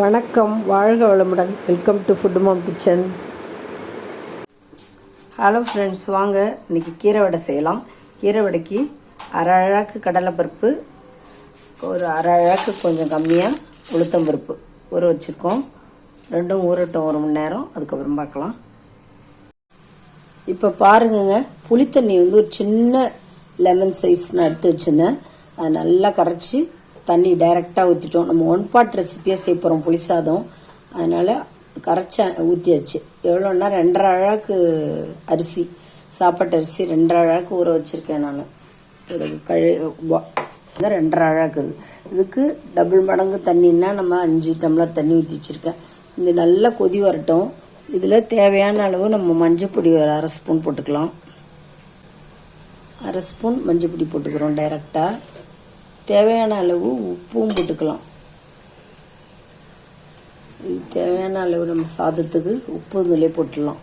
வணக்கம் வாழ்க வளமுடன். Welcome to food mom kitchen hello friends வாங்க. இன்றைக்கி கீரை வடை செய்யலாம். கீரை வடைக்கு அரை அழாக்கு கடலைப்பருப்பு ஒரு அரை அழகு கொஞ்சம் கம்மியாக உளுத்தம்பருப்பு ஊற வச்சுருக்கோம். ரெண்டும் ஊறட்டும் ஒரு மணி நேரம் அதுக்கப்புறம் பார்க்கலாம். இப்போ பாருங்கங்க புளித்தண்ணி வந்து ஒரு சின்ன லெமன் சைஸ் நான் எடுத்து வச்சுருந்தேன். அதை நல்லா கரைச்சி தண்ணி டைரெக்டாக ஊற்றிட்டோம் நம்ம ஒன் பாட் ரெசிப்பியாக செய்ய போகிறோம் புளி சாதம். அதனால் கரைச்ச ஊற்றியாச்சு எவ்வளோன்னா ரெண்டரை அழகு அரிசி சாப்பாட்டு அரிசி ரெண்டரை அழகு ஊற வச்சுருக்கேன் நான். ஒரு கழு வா- ரெண்டரை அழகு. இதுக்கு டபுள் மடங்கு தண்ணின்னா நம்ம அஞ்சு டம்ளர் தண்ணி ஊற்றி வச்சுருக்கேன். இது நல்லா கொதி வரட்டும். இதில் தேவையான அளவு நம்ம மஞ்சள் பொடி ஒரு அரை ஸ்பூன் போட்டுக்கலாம். அரை ஸ்பூன் மஞ்சள் பொடி போட்டுக்கிறோம் டைரெக்டாக தேவையான அளவு உப்பும் போட்டுக்கலாம். இது தேவையான அளவு நம்ம சாதத்துக்கு உப்பு இதிலே போட்டுடலாம்.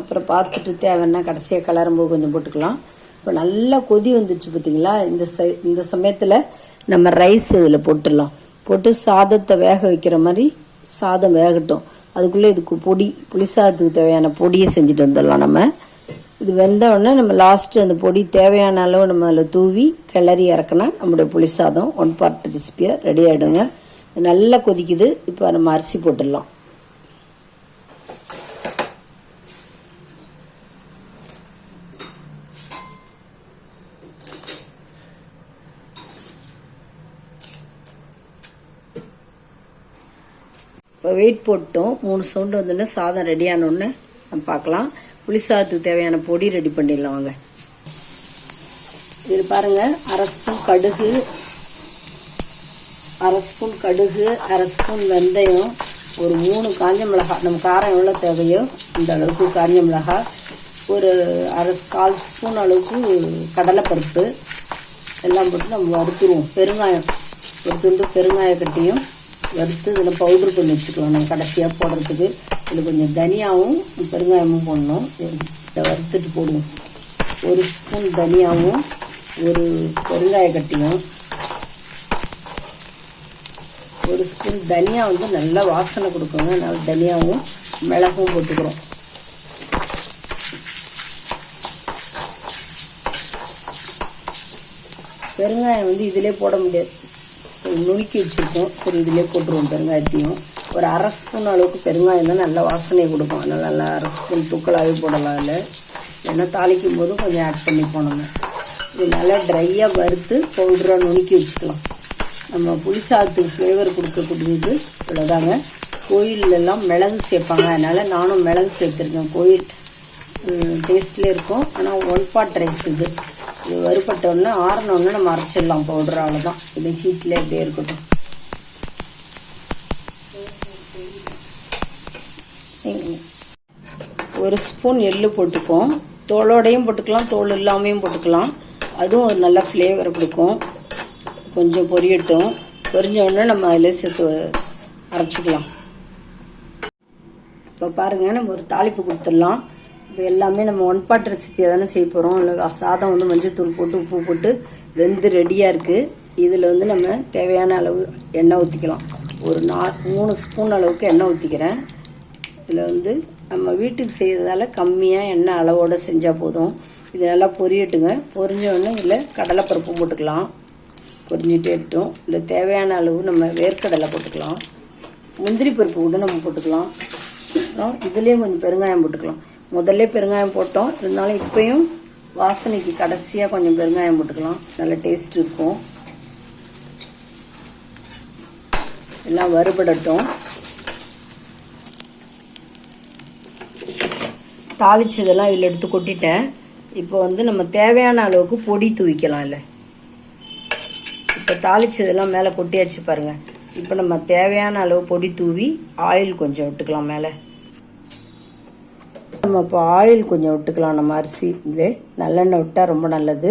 அப்புறம் பார்த்துட்டு தேவைன்னா கடைசியாக கலரும்போது கொஞ்சம் போட்டுக்கலாம். இப்போ நல்லா கொதி வந்துச்சு பார்த்தீங்களா இந்த ச இந்த சமயத்தில் நம்ம ரைஸ் இதில் போட்டுடலாம். போட்டு சாதத்தை வேக வைக்கிற மாதிரி சாதம் வேகட்டும். அதுக்குள்ளே இதுக்கு பொடி புளி சாதத்துக்கு தேவையான பொடியை செஞ்சுட்டு வந்துடலாம் நம்ம. இது வெந்த உடனே நம்ம லாஸ்ட்டு அந்த பொடி தேவையான அளவு நம்ம அதில் தூவி கிளறி இறக்குனா நம்முடைய புளி சாதம் ஒன் பார்ட் ரெசிபியாக ரெடி ஆகிடுங்க நல்லா கொதிக்குது. இப்போ நம்ம அரிசி போட்டுடலாம். இப்போ வெயிட் போட்டோம். மூணு சவுண்டு வந்தோடனே சாதம் ரெடி ஆனோடனே நம்ம பார்க்கலாம். புளி தேவையான பொடி ரெடி பண்ணிடலாம் வாங்க. இது பாருங்க அரை ஸ்பூன் கடுகு அரை ஸ்பூன் கடுகு அரை ஸ்பூன் வெந்தயம் ஒரு மூணு காஞ்ச மிளகாய் நம்ம காரம் எவ்வளோ தேவையோ இந்த அளவுக்கு காஞ்ச மிளகாய் ஒரு அரை கால் ஸ்பூன் அளவுக்கு கடலைப்பருப்பு எல்லாம் போட்டு நம்ம வறுத்துருவோம். பெருங்காயம் ஒரு துண்டு பெருங்காயக்கட்டியும் வறுத்து இதில் பவுடர் பண்ணி வச்சுக்கலாம். நம்ம கடைசியாக போடுறதுக்கு. இதில் கொஞ்சம் தனியாவும் பெருங்காயமும் போடணும். இதை வறுத்துட்டு போடுவோம். ஒரு ஸ்பூன் தனியாவும் ஒரு பெருங்காய கட்டியும். ஒரு ஸ்பூன் தனியா வந்து நல்லா வாசனை கொடுக்குங்க அதனால் தனியாவும் மிளகும் போட்டுக்கிறோம். பெருங்காயம் வந்து இதிலே போட முடியாது. நுணுக்கி வச்சுருக்கோம். சரி இதிலே போட்டுருவோம் பெருங்காயத்தையும். ஒரு அரை ஸ்பூன் அளவுக்கு பெருங்காயம் தான் நல்லா வாசனையை கொடுக்கும். அதனால் நல்லா அரை ஸ்பூன் தூக்கலாகவே போடலாம் இல்லை ஏன்னா தாளிக்கும் போது கொஞ்சம் ஆட் பண்ணி போனோங்க இது நல்லா ட்ரையாக வறுத்து பவுடராக நுணுக்கி வச்சுக்கலாம். நம்ம புளிச்சாத்துக்கு ஃப்ளேவர் கொடுக்கக்கூடியது இவ்வளோதாங்க கோயிலெல்லாம் மிளகு சேர்ப்பாங்க. அதனால் நானும் மிளகு சேர்த்துருக்கேன். கோயில் டேஸ்ட்லேயே இருக்கும். ஆனால் ஒன் பாட் ரைஸ் இது. இது வறுபட்டோடனே ஆறினோடனே நம்ம அரைச்சிடலாம். பவுடரால தான் இது ஹீட்லேயே அப்படியே இருக்கட்டும். ஒரு ஸ்பூன் எள்ளு போட்டுப்போம் தோலோடையும் போட்டுக்கலாம் தோல் இல்லாமையும் போட்டுக்கலாம். அதுவும் ஒரு நல்ல ஃப்ளேவரை கொடுக்கும். கொஞ்சம் பொரியட்டும். பொரிஞ்ச உடனே நம்ம அதில் சேர்த்து அரைச்சிக்கலாம். இப்போ பாருங்கள் நம்ம ஒரு தாளிப்பு கொடுத்துடலாம். இப்போ எல்லாமே நம்ம ஒன் பாட் ரெசிபியாக தானே செய்ய போகிறோம் இல்லை சாதம் வந்து மஞ்சள்தூள் போட்டு உப்பு போட்டு வெந்து ரெடியாக இருக்குது இதில் வந்து நம்ம தேவையான அளவு எண்ணெய் ஊற்றிக்கலாம் ஒரு நா மூணு ஸ்பூன் அளவுக்கு எண்ணெய் ஊற்றிக்கிறேன் இதில் வந்து நம்ம வீட்டுக்கு செய்கிறதால கம்மியாக எண்ணெய் அளவோடு செஞ்சால் போதும். இது நல்லா பொரியட்டுங்க. பொரிஞ்ச உடனே இதில் கடலைப்பருப்பு போட்டுக்கலாம். பொரிஞ்சிட்டே இருக்கட்டும். இல்லை தேவையான அளவு நம்ம வேர்க்கடலை போட்டுக்கலாம். முந்திரி பருப்பு கூட நம்ம போட்டுக்கலாம். அப்புறம் இதுலேயும் கொஞ்சம் பெருங்காயம் போட்டுக்கலாம். முதல்ல பெருங்காயம் போட்டோம். இருந்தாலும் இப்போயும் வாசனைக்கு கடைசியாக கொஞ்சம் பெருங்காயம் போட்டுக்கலாம். நல்ல டேஸ்ட் இருக்கும். எல்லாம் வறுபடட்டும். தாளிச்சதெல்லாம் இதில் எடுத்து கொட்டிட்டேன். இப்போ வந்து நம்ம தேவையான அளவுக்கு பொடி தூவிக்கலாம் இல்லை இப்போ தாளிச்சதெல்லாம் மேலே கொட்டியாச்சு பாருங்கள் இப்போ நம்ம தேவையான அளவு பொடி தூவி ஆயில் கொஞ்சம் விட்டுக்கலாம் மேலே. நம்ம இப்போ ஆயில் கொஞ்சம் விட்டுக்கலாம் நம்ம அரிசி இதில். நல்லெண்ணெய் விட்டால் ரொம்ப நல்லது.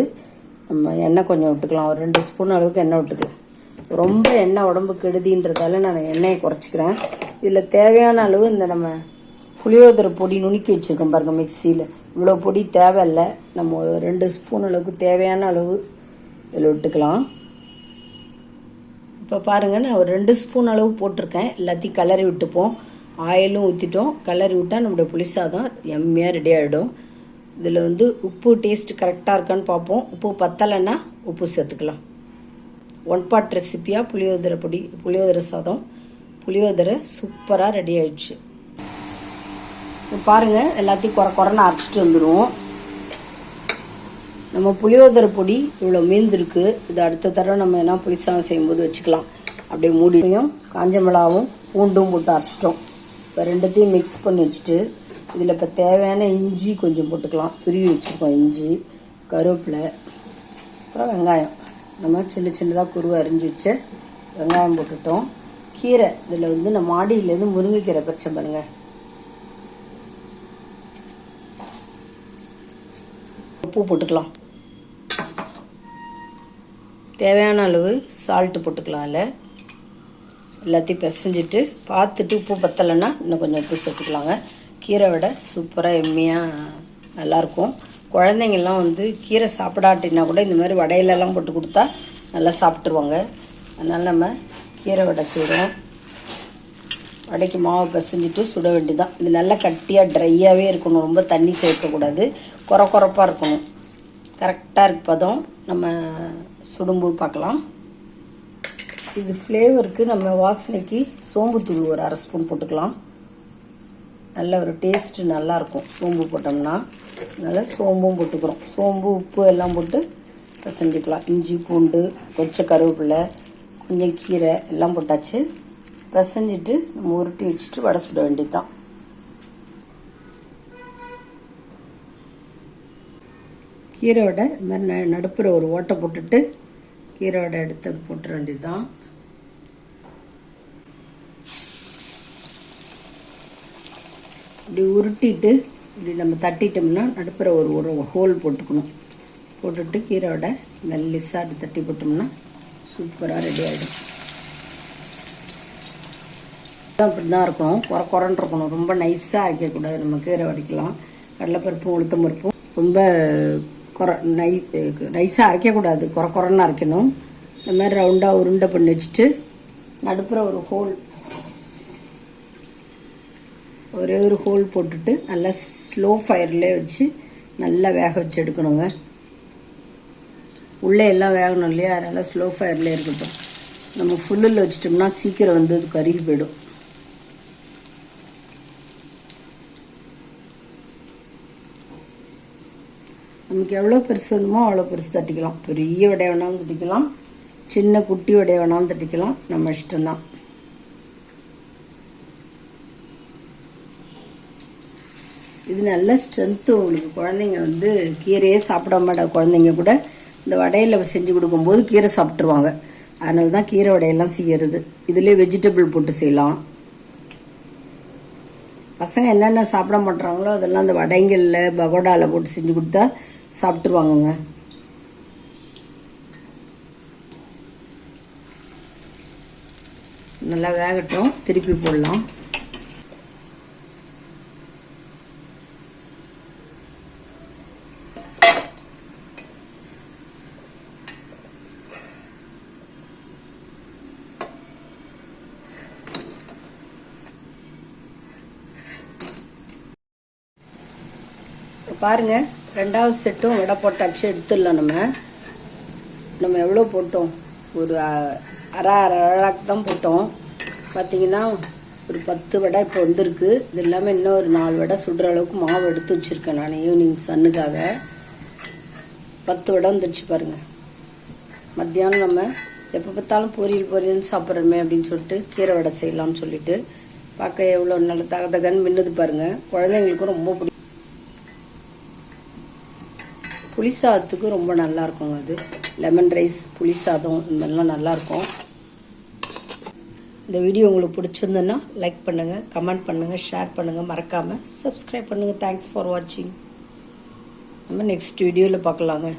நம்ம எண்ணெய் கொஞ்சம் விட்டுக்கலாம். ஒரு ரெண்டு ஸ்பூன் அளவுக்கு எண்ணெய் விட்டுக்கலாம். ரொம்ப எண்ணெய் உடம்பு கெடுதின்றதால நான் எண்ணெயை குறைச்சிக்கிறேன். இதில் தேவையான அளவு இந்த நம்ம புளியோதரை பொடி நுணுக்கி வச்சுருக்கோம் பாருங்க மிக்சியில் இவ்வளோ பொடி தேவையில்லை. நம்ம ரெண்டு ஸ்பூன் அளவுக்கு தேவையான அளவு இதில் விட்டுக்கலாம். இப்போ பாருங்கள் நான் ஒரு ரெண்டு ஸ்பூன் அளவு போட்டிருக்கேன். எல்லாத்தையும் கலரி விட்டுப்போம். ஆயிலும் ஊற்றிட்டோம் கலரி விட்டால் நம்முடைய புளி சாதம் எம்மியாக ரெடி ஆகிடும் இதில் வந்து உப்பு டேஸ்ட் கரெக்டாக இருக்கான்னு பார்ப்போம். உப்பு பத்தலைன்னா உப்பு சேர்த்துக்கலாம். ஒன் பாட் ரெசிப்பியாக புளியோதரை பொடி புளியோதரை சாதம். புளியோதரை சூப்பராக ரெடி ஆயிடுச்சு. பாருங்கள் எல்லாத்தையும் குறை குறைன்னு அரைச்சிட்டு வந்துடும் நம்ம புளியோதரை பொடி இவ்வளோ மீந்திருக்கு. இது அடுத்த தடவை நம்ம என்ன புளிசாதம் செய்யும்போது வச்சுக்கலாம். அப்படியே மூடியும் காஞ்ச மிளகாவும் பூண்டும் போட்டு அரைச்சிட்டோம். இப்போ ரெண்டுத்தையும் மிக்ஸ் பண்ணி வச்சுட்டு இதில் இப்போ தேவையான இஞ்சி கொஞ்சம் போட்டுக்கலாம். துருவி வச்சுருக்கோம் இஞ்சி கருவேப்பிலை அப்புறம் வெங்காயம். நம்ம சின்ன சின்னதாக குருவை அரிஞ்சு வச்சு வெங்காயம் போட்டுட்டோம். கீரை இதில் வந்து நம்ம மாடியிலேருந்து முருங்கைக்கீரை பறிச்சேன் பாருங்கள் உப்பு போட்டுக்கலாம். தேவையான அளவு சால்ட்டு போட்டுக்கலாம் அதில். எல்லாத்தையும் பிசைஞ்சிட்டு பார்த்துட்டு உப்பு பத்தலைன்னா இன்னும் கொஞ்சம் உப்பு சேர்த்துக்கலாங்க. கீரை விட சூப்பராக எம்மையாக நல்லாயிருக்கும். குழந்தைங்கள்லாம் வந்து கீரை சாப்பிடாட்டினா கூட இந்த மாதிரி வடையிலலாம் போட்டு கொடுத்தா நல்லா சாப்பிட்ருவாங்க அதனால் நம்ம கீரை வடை செய்கிறோம் வடைக்கு மாவை பிசைஞ்சிட்டு சுட வேண்டியதான் இது நல்லா கட்டியாக ட்ரையாகவே இருக்கணும். ரொம்ப தண்ணி சேர்க்கக்கூடாது. குறை குறைப்பாக இருக்கணும். கரெக்டாக இருப்பதும் நம்ம சுடும்போது பார்க்கலாம். இது ஃப்ளேவருக்கு நம்ம வாசனைக்கு சோம்புத்தூள் ஒரு அரை ஸ்பூன் போட்டுக்கலாம். நல்ல ஒரு டேஸ்ட்டு நல்லாயிருக்கும் சோம்பு போட்டோம்னா. அதனால் சோம்பும் போட்டுக்கிறோம். சோம்பு உப்பு எல்லாம் போட்டு பிசைஞ்சிக்கலாம். இஞ்சி பூண்டு கொச்சை கருவேப்பிலை கொஞ்சம் கீரை எல்லாம் போட்டாச்சு. பிசைஞ்சிட்டு நம்ம உருட்டி வச்சுட்டு வடை சுட வேண்டியது தான் கீரையோட இது மாதிரி ந நடுப்புற ஒரு ஓட்டை போட்டுட்டு கீரையோட எடுத்து போட்டுற வேண்டியது தான் இப்படி உருட்டிட்டு இப்படி நம்ம தட்டிட்டோம்னா நடுப்புற ஒரு ஒரு ஹோல் போட்டுக்கணும். போட்டுட்டு கீரையோட நல்ல லிஸாட்டு தட்டி போட்டோம்னா சூப்பராக ரெடி ஆகிடும் அப்படி தான் இருக்கணும் குறை குறைன்னு இருக்கணும். ரொம்ப நைஸாக அரைக்கக்கூடாது. நம்ம கீரை வடிக்கலாம். கடலைப்பருப்பும் உளுத்தம் பருப்பும் ரொம்ப குறை நை நைஸாக அரைக்கக்கூடாது. குறை குறைன்னு அரைக்கணும். இந்த மாதிரி ரவுண்டாக உருண்டை பண்ணி வச்சுட்டு நடுப்புற ஒரு ஹோல் ஒரே ஒரு ஹோல் போட்டுட்டு நல்லா ஸ்லோ ஃபயர்லேயே வச்சு நல்லா வேக வச்சு எடுக்கணுங்க. உள்ளே எல்லாம் வேகணும் இல்லையா? அதனால் ஸ்லோ ஃபயர்லேயே இருக்கட்டும். நம்ம ஃபுல்லில் வச்சிட்டோம்னா சீக்கிரம் வந்து அது கருகி போயிடும். நமக்கு எவ்வளோ பெருசு வேணுமோ அவ்வளோ பெருசு தட்டிக்கலாம். பெரிய வடை வேணாலும் தட்டிக்கலாம். சின்ன குட்டி வடை வேணாலும் தட்டிக்கலாம். நம்ம இஷ்டம்தான் இது நல்ல ஸ்ட்ரென்த்து உங்களுக்கு. குழந்தைங்க வந்து கீரையே சாப்பிட மாட்ட குழந்தைங்க கூட இந்த வடையில் செஞ்சு கொடுக்கும்போது கீரை சாப்பிட்ருவாங்க அதனால தான் கீரை வடையெல்லாம் செய்யறது. இதுலேயே வெஜிடபிள் போட்டு செய்யலாம். பசங்க என்னென்ன சாப்பிட மாட்டுறாங்களோ அதெல்லாம் அந்த வடைங்களில் பகோடாவில் போட்டு செஞ்சு கொடுத்தா சாப்பிட்ருவாங்கங்க நல்லா வேகட்டும். திருப்பி போடலாம். பாருங்க. ரெண்டாவது செட்டும் வடை போட்டாச்சு எடுத்துடலாம் நம்ம. நம்ம எவ்வளோ போட்டோம்? ஒரு அ- அரை அரை அழகாக தான் போட்டோம். பார்த்தீங்கன்னா ஒரு பத்து வடை இப்போ வந்திருக்கு. இது இல்லாமல் இன்னும் ஒரு நாலு வடை சுடுற அளவுக்கு மாவு எடுத்து வச்சுருக்கேன் நான் ஈவினிங் சன்னுக்காக பத்து வடை வந்துடுச்சு பாருங்கள் மத்தியானம் நம்ம எப்போ பார்த்தாலும் பொரியல் பொரியல்னு சாப்பிட்றோமே அப்படின்னு சொல்லிட்டு கீரை வடை செய்யலாம்னு சொல்லிட்டு. பார்க்க எவ்வளோ நல்ல தக தகன்னு மின்னுது பாருங்கள் குழந்தைங்களுக்கும் ரொம்ப பிடிக்கும். புளி சாதத்துக்கு ரொம்ப நல்லா இருக்குங்க அது. லெமன் ரைஸ் புளி சாதம் இந்த மாதிரிலாம் நல்லாயிருக்கும். இந்த வீடியோ உங்களுக்கு பிடிச்சிருந்ததுன்னா லைக் பண்ணுங்கள் கமெண்ட் பண்ணுங்கள் ஷேர் பண்ணுங்கள் மறக்காமல் சப்ஸ்கிரைப் பண்ணுங்கள் தேங்க்ஸ் ஃபார் வாட்சிங் நம்ம நெக்ஸ்ட் வீடியோவில் பார்க்கலாங்க.